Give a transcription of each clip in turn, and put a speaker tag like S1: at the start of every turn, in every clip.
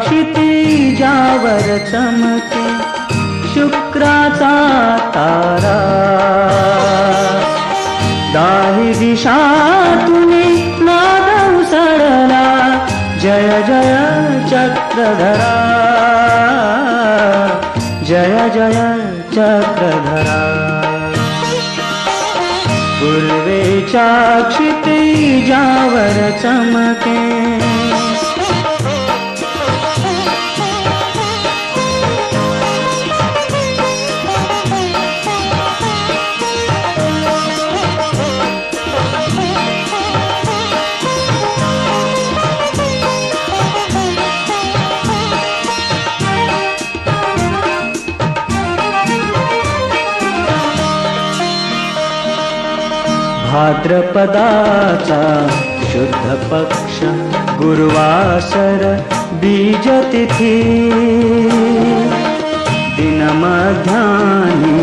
S1: क्षितिजावर चमके शुक्राचा तारा। दाही दिशातुनी नाद उसळला जय जय चक्रधरा। जय जय चक्रधरा। पूर्वेच्या क्षितिजावर चमके भाद्रपदाचा शुद्ध पक्ष गुरुवासर बीजतिथी। दिनमध्यानी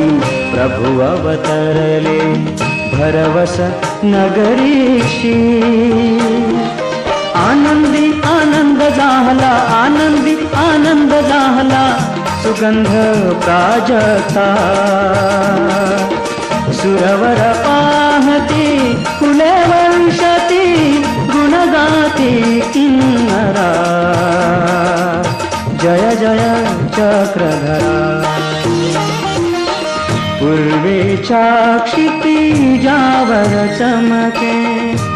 S1: प्रभु अवतरले भरवस नगरीशी। आनंदी आनंद झाला आनंदी आनंद झाला सुगंध प्राजता। सुरवर पा किन्नरा जय जय चक्रधरा. पूर्वेच्या क्षितिजावर चमके.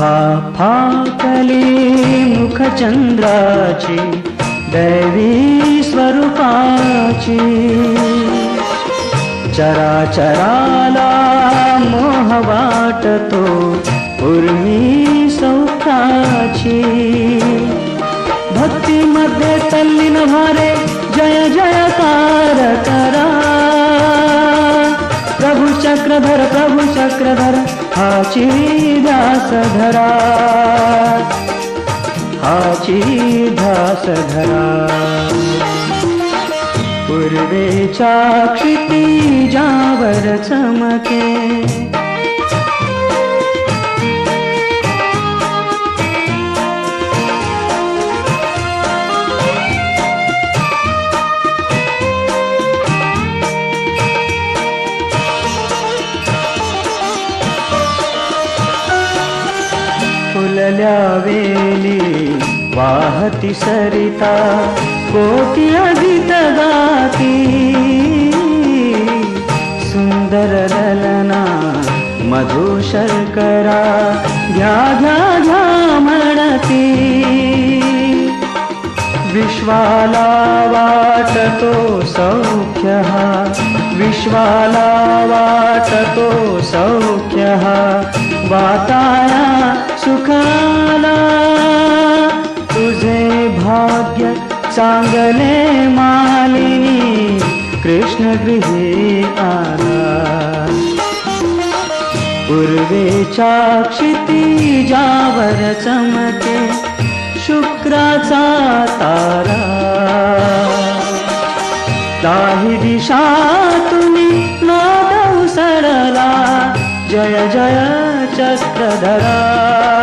S1: प्रभा फाकली मुखचंद्राची दैवी स्वरूपाची. चराचराला मोह वाटतो उर्मी सौखाची भक्तीमध्ये तल्लीन भारे जय जयकार करा प्रभु चक्रधर प्रभु चक्रधर हाची दास धरा हाची दास धरा पूर्वेच्या क्षितिजावर चमके फुलल्या वेली वाहती सरिता कोटी गीत गाती. सुंदर ललना मधु शर्करा घ्या घ्या घ्या म्हणती विश्वाला वाटतो सौख्य हा विश्वाला वाटतो सौख्य हा. सुख सांगले मालिनी कृष्ण गृही आला. पूर्वेच्या क्षितिजावर चमके शुक्राचा तारा. दाही दिशा तुम्ही नाद उसळला जय जय चक्रधरा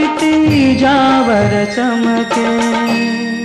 S1: किती जावर चमके।